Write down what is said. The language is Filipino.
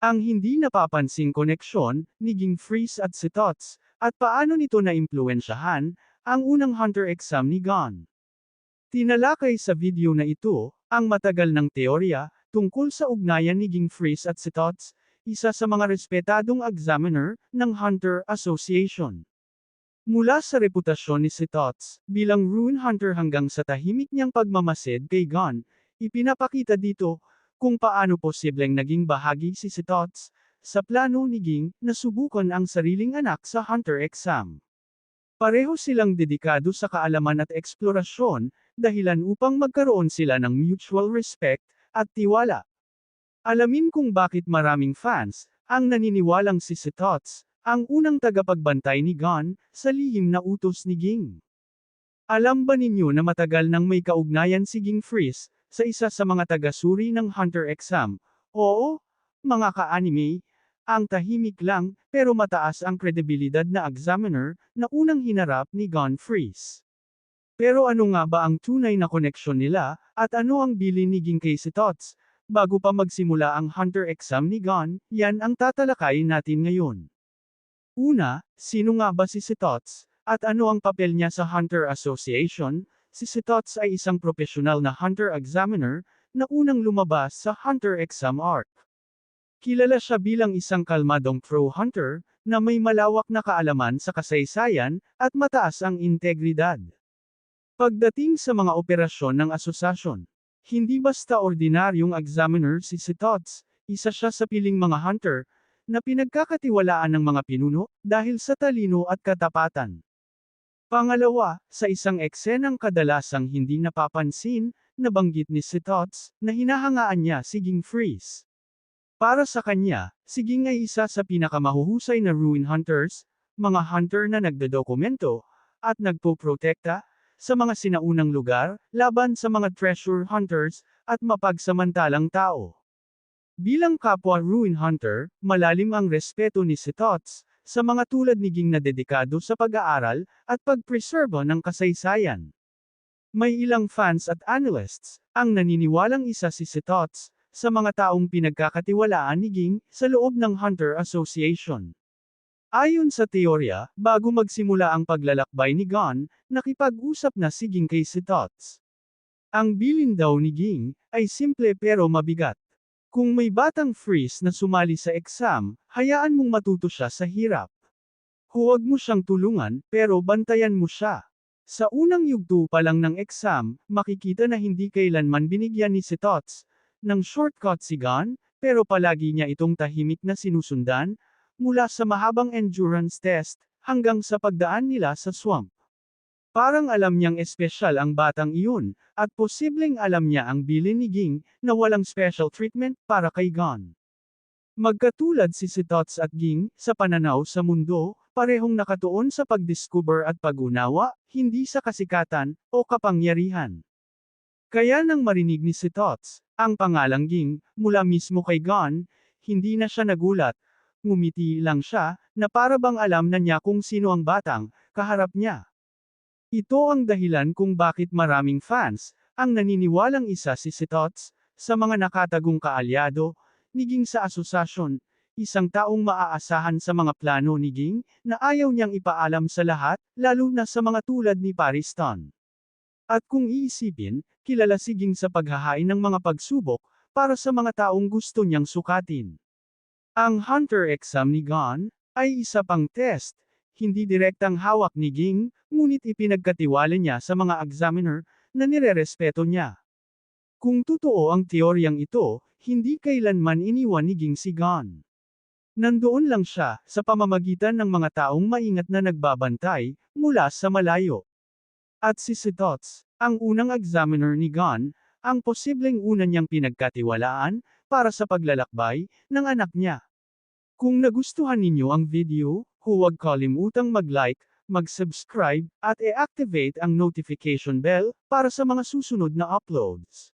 Ang hindi napapansing koneksyon, ni Ging Freeze at si Tots, at paano nito na-impluensyahan, ang unang Hunter exam ni Gon. Tinalakay sa video na ito, ang matagal ng teorya, tungkol sa ugnayan ni Ging Freeze at si Tots, isa sa mga respetadong examiner, ng Hunter Association. Mula sa reputasyon ni si Tots, bilang Rune Hunter hanggang sa tahimik niyang pagmamasid kay Gon, ipinapakita dito, kung paano posibleng naging bahagi si si sa plano ni Ging, na subukan ang sariling anak sa Hunter exam. Pareho silang dedikado sa kaalaman at eksplorasyon, dahilan upang magkaroon sila ng mutual respect, at tiwala. Alamin kung bakit maraming fans, ang naniniwalang si si ang unang tagapagbantay ni Gon, sa lihim na utos ni Ging. Alam ba ninyo na matagal nang may kaugnayan si Ging Freeze, sa isa sa mga tagasuri ng Hunter exam. Oo, mga ka-anime, ang tahimik lang, pero mataas ang kredibilidad na examiner, na unang hinarap ni Gon Freeze. Pero ano nga ba ang tunay na koneksyon nila, at ano ang bilin ni Ging kay si Tots? Bago pa magsimula ang Hunter exam ni Gon, yan ang tatalakayin natin ngayon. Una, sino nga ba si si Tots, at ano ang papel niya sa Hunter Association, Si Sitots ay isang profesional na hunter examiner, na unang lumabas sa hunter exam arc. Kilala siya bilang isang kalmadong pro hunter, na may malawak na kaalaman sa kasaysayan, at mataas ang integridad. Pagdating sa mga operasyon ng asosasyon, hindi basta ordinaryong examiner si Sitots, isa siya sa piling mga hunter, na pinagkakatiwalaan ng mga pinuno, dahil sa talino at katapatan. Pangalawa, sa isang eksenang kadalasang hindi napapansin, nabanggit ni si Tots, na hinahangaan niya si Ging Freeze. Para sa kanya, si Ging ay isa sa pinakamahuhusay na ruin hunters, mga hunter na nagdodokumento, at nagpoprotekta, sa mga sinaunang lugar, laban sa mga treasure hunters, at mapagsamantalang tao. Bilang kapwa ruin hunter, malalim ang respeto ni si Tots, sa mga tulad ni Ging na dedikado sa pag-aaral, at pagpreserbo ng kasaysayan. May ilang fans at analysts, ang naniniwalang isa si Sitots, sa mga taong pinagkakatiwalaan ni Ging, sa loob ng Hunter Association. Ayon sa teorya, bago magsimula ang paglalakbay ni Gon, nakipag-usap na si Ging kay Sitots. Ang bilin daw ni Ging, ay simple pero mabigat. Kung may batang freeze na sumali sa exam, hayaan mong matuto siya sa hirap. Huwag mo siyang tulungan, pero bantayan mo siya. Sa unang yugto pa lang ng exam, makikita na hindi kailanman binigyan ni si Tots ng shortcut si Gon, pero palagi niya itong tahimik na sinusundan, mula sa mahabang endurance test, hanggang sa pagdaan nila sa swamp. Parang alam niyang espesyal ang batang iyon, at posibleng alam niya ang bilin ni Ging, na walang special treatment para kay Gon. Magkatulad si Sitots at Ging, sa pananaw sa mundo, parehong nakatuon sa pagdiscover at pag-unawa, hindi sa kasikatan, o kapangyarihan. Kaya nang marinig ni Sitots, ang pangalang Ging, mula mismo kay Gon, hindi na siya nagulat, ngumiti lang siya, na para bang alam na niya kung sino ang batang, kaharap niya. Ito ang dahilan kung bakit maraming fans, ang naniniwalang isa si Sitots, sa mga nakatagong kaalyado, ni Ging sa asosasyon, isang taong maaasahan sa mga plano ni Ging, na ayaw niyang ipaalam sa lahat, lalo na sa mga tulad ni Pariston. At kung iisipin, kilala si Ging sa paghahain ng mga pagsubok, para sa mga taong gusto niyang sukatin. Ang Hunter exam ni Gon, ay isa pang test, hindi direktang hawak ni Ging, ngunit ipinagkatiwala niya sa mga examiner, na nirerespeto niya. Kung totoo ang teoryang ito, hindi kailanman iniwan ni Ging si Gon. Nandoon lang siya, sa pamamagitan ng mga taong maingat na nagbabantay, mula sa malayo. At si Sitots, ang unang examiner ni Gon, ang posibleng una niyang pinagkatiwalaan, para sa paglalakbay, ng anak niya. Kung nagustuhan ninyo ang video, Huwag kalimutang mag-like, mag-subscribe, at i-activate ang notification bell, para sa mga susunod na uploads.